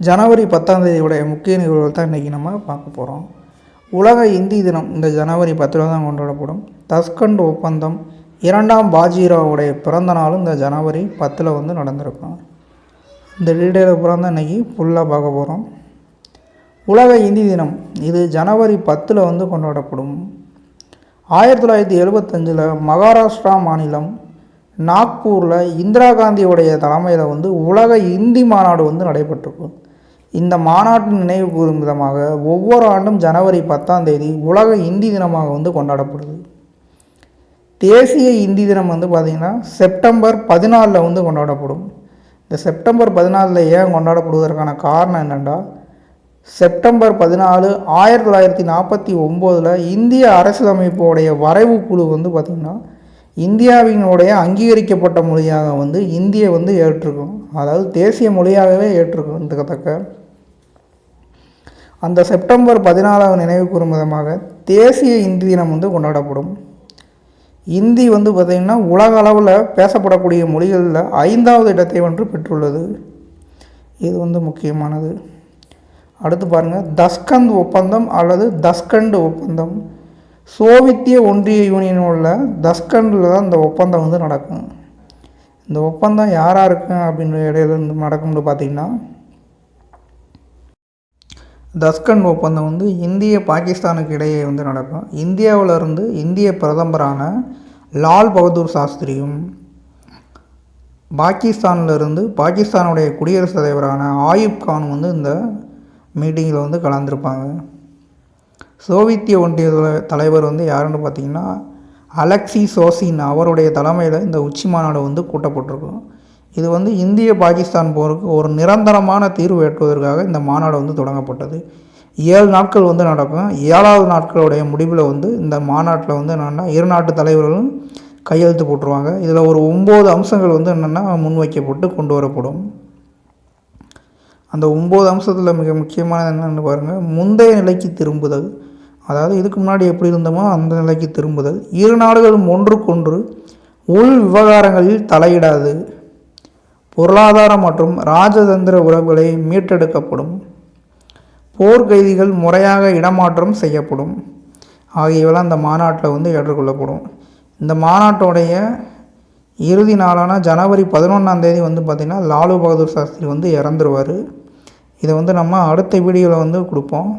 ஜனவரி பத்தாம் தேதியுடைய முக்கிய நிகழ்வுகள் தான் இன்றைக்கி நம்ம பார்க்க போகிறோம் உலக இந்தி தினம் இந்த ஜனவரி பத்தில் தான் கொண்டாடப்படும். தஸ்கண்ட் ஒப்பந்தம் இரண்டாம் பாஜிராவுடைய பிறந்த நாளும் இந்த ஜனவரி பத்தில் வந்து நடந்திருக்கும். இந்த டீட்டெயிலை பூரா தான் இன்றைக்கி ஃபுல்லாக பார்க்க போகிறோம் உலக இந்தி தினம் இது ஜனவரி பத்தில் வந்து கொண்டாடப்படும். ஆயிரத்தி தொள்ளாயிரத்தி எழுபத்தஞ்சில் மகாராஷ்டிரா மாநிலம் நாக்பூரில் இந்திரா காந்தியுடைய தலைமையில் வந்து உலக இந்தி மாநாடு வந்து நடைபெற்றிருக்கும். இந்த மாநாட்டின் நினைவு கூறும் விதமாக ஒவ்வொரு ஆண்டும் ஜனவரி பத்தாம் தேதி உலக இந்தி தினமாக வந்து கொண்டாடப்படுது. தேசிய இந்தி தினம் வந்து பார்த்திங்கன்னா செப்டம்பர் பதினாலில் வந்து கொண்டாடப்படும். இந்த செப்டம்பர் பதினாலில் ஏன் கொண்டாடப்படுவதற்கான காரணம் என்னென்னா செப்டம்பர் பதினாலு ஆயிரத்தி தொள்ளாயிரத்தி நாற்பத்தி ஒம்போதில் இந்திய அரசியலமைப்போடைய வரைவு குழு வந்து பார்த்திங்கன்னா இந்தியாவினுடைய அங்கீகரிக்கப்பட்ட மொழியாக வந்து இந்தியை வந்து ஏற்றிருக்கும் அதாவது தேசிய மொழியாகவே ஏற்றிருக்கத்தக்க அந்த செப்டம்பர் பதினாலாவது நினைவு கூறும் விதமாக தேசிய இந்தி தினம் வந்து கொண்டாடப்படும். இந்தி வந்து பார்த்திங்கன்னா உலக அளவில் பேசப்படக்கூடிய மொழிகளில் ஐந்தாவது இடத்தை ஒன்று பெற்றுள்ளது. இது வந்து முக்கியமானது. அடுத்து பாருங்கள் தஸ்கந்த் ஒப்பந்தம் அல்லது தஸ்கண்ட் ஒப்பந்தம். சோவித்திய ஒன்றிய யூனியன் உள்ள தஸ்கண்டில் தான் இந்த ஒப்பந்தம் வந்து நடக்கும். இந்த ஒப்பந்தம் யாராக யாருக்கு அப்படின்ற இடையில இருந்து நடக்கும்னு பார்த்தீங்கன்னா தஸ்கன் ஒப்பந்தம் வந்து இந்திய பாகிஸ்தானுக்கு இடையே வந்து நடக்கும். இந்தியாவிலிருந்து இந்திய பிரதமரான லால் பகதூர் சாஸ்திரியும் பாகிஸ்தானிலிருந்து பாகிஸ்தானுடைய குடியரசுத் தலைவரான ஆயுப் கான் வந்து இந்த மீட்டிங்கில் வந்து கலந்துருப்பாங்க. சோவித்திய ஒன்றிய தலைவர் வந்து யாருன்னு பார்த்தீங்கன்னா அலெக்சி சோசின் அவருடைய தலைமையில் இந்த உச்சி மாநாடு வந்து கூட்டப்பட்டிருக்கும். இது வந்து இந்திய பாகிஸ்தான் போருக்கு ஒரு நிரந்தரமான தீர்வு எட்டுவதற்காக இந்த மாநாடு வந்து தொடங்கப்பட்டது. ஏழு நாட்கள் வந்து நடக்கும். ஏழாவது நாட்களுடைய முடிவில் வந்து இந்த மாநாட்டில் வந்து என்னென்னா இரு நாட்டு தலைவர்களும் கையெழுத்து போட்டுருவாங்க. இதில் ஒரு ஒம்பது அம்சங்கள் வந்து என்னென்னா முன்வைக்கப்பட்டு கொண்டு வரப்படும். அந்த ஒம்பது அம்சத்தில் மிக முக்கியமானது என்னென்னு பாருங்கள் முந்தைய நிலைக்கு திரும்புதல். அதாவது இதுக்கு முன்னாடி எப்படி இருந்தோமோ அந்த நிலைக்கு திரும்புதல். இரு நாடுகளும் ஒன்றுக்கொன்று உள் விவகாரங்களில் தலையிடாது. பொருளாதார மற்றும் ராஜதந்திர உறவுகளை மீட்டெடுக்கப்படும். போர்க்கைதிகள் முறையாக இடமாற்றம் செய்யப்படும். ஆகியவெல்லாம் அந்த மாநாட்டில் வந்து ஏற்றுக்கொள்ளப்படும். இந்த மாநாட்டோடைய இறுதி நாளான ஜனவரி பதினொன்றாம் தேதி வந்து பார்த்திங்கன்னா லாலு பகதூர் சாஸ்திரி வந்து இறந்துருவார். இதை வந்து நம்ம அடுத்த வீடியோவில் வந்து கொடுப்போம்.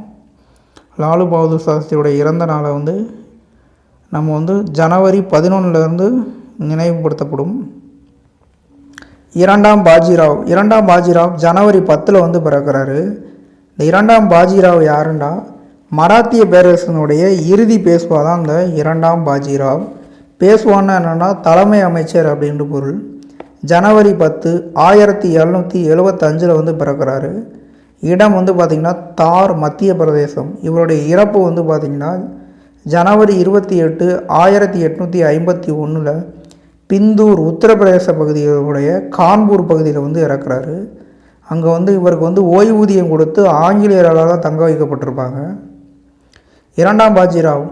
லாலு பகதூர் சாஸ்திரியோட இறந்த நாளை வந்து நம்ம வந்து ஜனவரி பதினொன்றுலேருந்து நினைவுபடுத்தப்படும். இரண்டாம் பாஜிராவ் இரண்டாம் பாஜிராவ் ஜனவரி பத்தில் வந்து பிறக்கிறாரு. இந்த இரண்டாம் பாஜிராவ் யாருன்னா மராத்திய பேரரசனுடைய இறுதி பேசுவா தான் இந்த இரண்டாம் பாஜிராவ். பேசுவான்னா என்னென்னா தலைமை அமைச்சர் அப்படின்ற பொருள். ஜனவரி பத்து ஆயிரத்தி எழுநூற்றி எழுபத்தஞ்சில் வந்து பிறக்கிறாரு. இடம் வந்து பார்த்திங்கன்னா தார் மத்திய பிரதேசம். இவருடைய இறப்பு வந்து பார்த்திங்கன்னா ஜனவரி இருபத்தி எட்டு ஆயிரத்தி எட்நூற்றி ஐம்பத்தி ஒன்றில் பிந்தூர் உத்தரப்பிரதேச பகுதியுடைய கான்பூர் பகுதியில் வந்து இறக்குறாரு. அங்கே வந்து இவருக்கு வந்து ஓய்வூதியம் கொடுத்து ஆங்கிலேயரால் தான் தங்க வைக்கப்பட்டிருப்பாங்க. இரண்டாம் பாஜிராவ்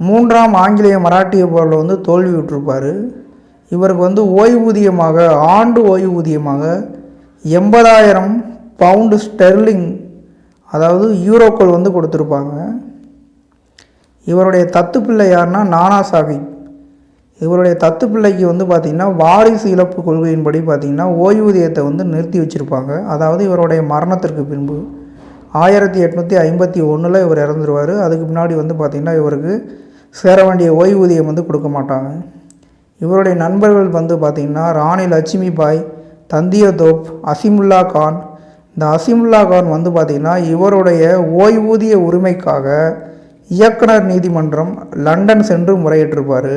மூன்றாம் ஆங்கிலேய மராட்டிய போரில் வந்து தோல்வி விட்டிருப்பார். இவருக்கு வந்து ஓய்வூதியமாக ஆண்டு ஓய்வூதியமாக எண்பதாயிரம் பவுண்டு ஸ்டெர்லிங் அதாவது யூரோக்கள் வந்து கொடுத்துருப்பாங்க. இவருடைய தத்து பிள்ளை யாருன்னா நானா சாஹிப். இவருடைய தத்து பிள்ளைக்கு வந்து பார்த்திங்கன்னா வாரிசு இழப்பு கொள்கையின்படி பார்த்திங்கன்னா ஓய்வூதியத்தை வந்து நிறுத்தி வச்சுருப்பாங்க. அதாவது இவருடைய மரணத்திற்கு பின்பு ஆயிரத்தி எட்நூற்றி ஐம்பத்தி ஒன்றில் இவர் இறந்துருவார். அதுக்கு முன்னாடி வந்து பார்த்திங்கன்னா இவருக்கு சேர வேண்டிய ஓய்வூதியம் வந்து கொடுக்க மாட்டாங்க. இவருடைய நண்பர்கள் வந்து பார்த்திங்கன்னா ராணி லட்சுமி பாய் தந்தியதோப் அசிமுல்லா கான். இந்த அசிமுல்லா கான் வந்து பார்த்திங்கன்னா இவருடைய ஓய்வூதிய உரிமைக்காக இயக்குனர் நீதிமன்றம் லண்டன் சென்று முறையிட்டிருப்பார்.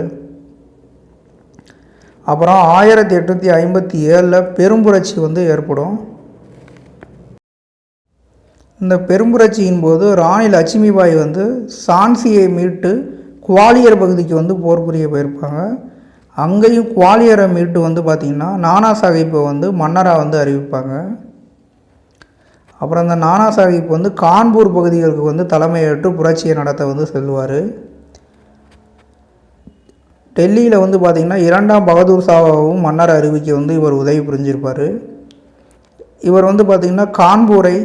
அப்புறம் ஆயிரத்தி எட்நூற்றி ஐம்பத்தி ஏழில் பெரும்புரட்சி வந்து ஏற்படும். இந்த பெரும்புரட்சியின் போது ராணி லட்சுமிபாய் வந்து சான்சியை மீட்டு குவாலியர் பகுதிக்கு வந்து போர் புரிய போயிருப்பாங்க. அங்கேயும் குவாலியரை மீட்டு வந்து பார்த்திங்கன்னா நானா சாஹிப்பை வந்து மன்னராக வந்து அறிவிப்பாங்க. அப்புறம் இந்த நானா சாஹிப் வந்து கான்பூர் பகுதிகளுக்கு வந்து தலைமையேற்று புரட்சியை நடத்த வந்து செல்வார் டெல்லியில் வந்து பார்த்திங்கன்னா இரண்டாம் பகதூர் சாவாவும் மன்னர் அறிவிக்க வந்து இவர் உதவி புரிஞ்சிருப்பார். இவர் வந்து பார்த்திங்கன்னா கான்பூரை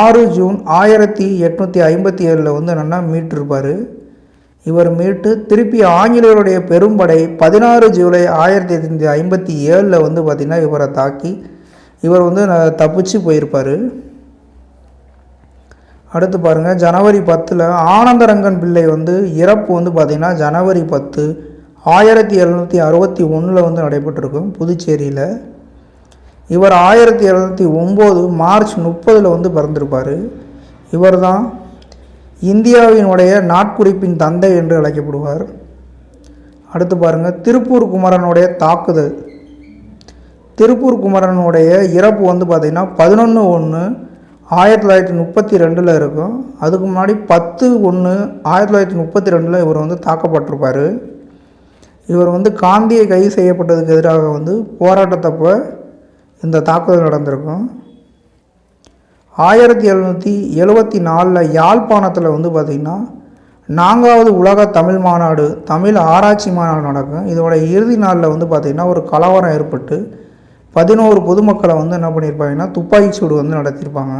ஆறு ஜூன் ஆயிரத்தி எட்நூற்றி ஐம்பத்தி ஏழில் வந்து என்னென்னா மீட்டிருப்பார். இவர் மீட்டு திருப்பி ஆங்கிலேயருடைய பெரும்படை பதினாறு ஜூலை ஆயிரத்தி எட்நூற்றி ஐம்பத்தி ஏழில் வந்து பார்த்திங்கன்னா இவரை தாக்கி இவர் வந்து தப்பிச்சு போயிருப்பார். அடுத்து பாருங்கள் ஜனவரி பத்தில் ஆனந்தரங்கன் பிள்ளை வந்து இறப்பு வந்து பார்த்திங்கன்னா ஜனவரி பத்து ஆயிரத்தி எழுநூற்றி அறுபத்தி ஒன்றில் வந்து நடைபெற்றிருக்கும் புதுச்சேரியில். இவர் ஆயிரத்தி எழுநூற்றி ஒம்பது மார்ச் முப்பதில் வந்து பிறந்திருப்பார். இவர் தான் இந்தியாவினுடைய நாட்குறிப்பின் தந்தை என்று அழைக்கப்படுவார். அடுத்து பாருங்கள் திருப்பூர் குமரனுடைய தாக்குதல். திருப்பூர் குமரனுடைய இறப்பு வந்து பார்த்திங்கன்னா பதினொன்று ஒன்று ஆயிரத்தி தொள்ளாயிரத்தி முப்பத்தி ரெண்டில் இருக்கும். அதுக்கு முன்னாடி பத்து ஒன்று ஆயிரத்தி தொள்ளாயிரத்தி முப்பத்தி ரெண்டில் இவர் வந்து தாக்கப்பட்டிருப்பார். இவர் வந்து காந்தியை கைது செய்யப்பட்டதுக்கு எதிராக வந்து போராட்டத்தப்போ இந்த தாக்குதல் நடந்திருக்கும். ஆயிரத்தி எழுநூற்றி எழுபத்தி நாலில் யாழ்ப்பாணத்தில் வந்து பார்த்திங்கன்னா நான்காவது உலக தமிழ் மாநாடு தமிழ் ஆராய்ச்சி மாநாடு நடக்கும். இதோட இறுதி நாளில் வந்து பார்த்திங்கன்னா ஒரு கலவரம் ஏற்பட்டு பதினோரு பொதுமக்களை வந்து என்ன பண்ணியிருப்பாங்கன்னா துப்பாக்கி சூடு வந்து நடத்தியிருப்பாங்க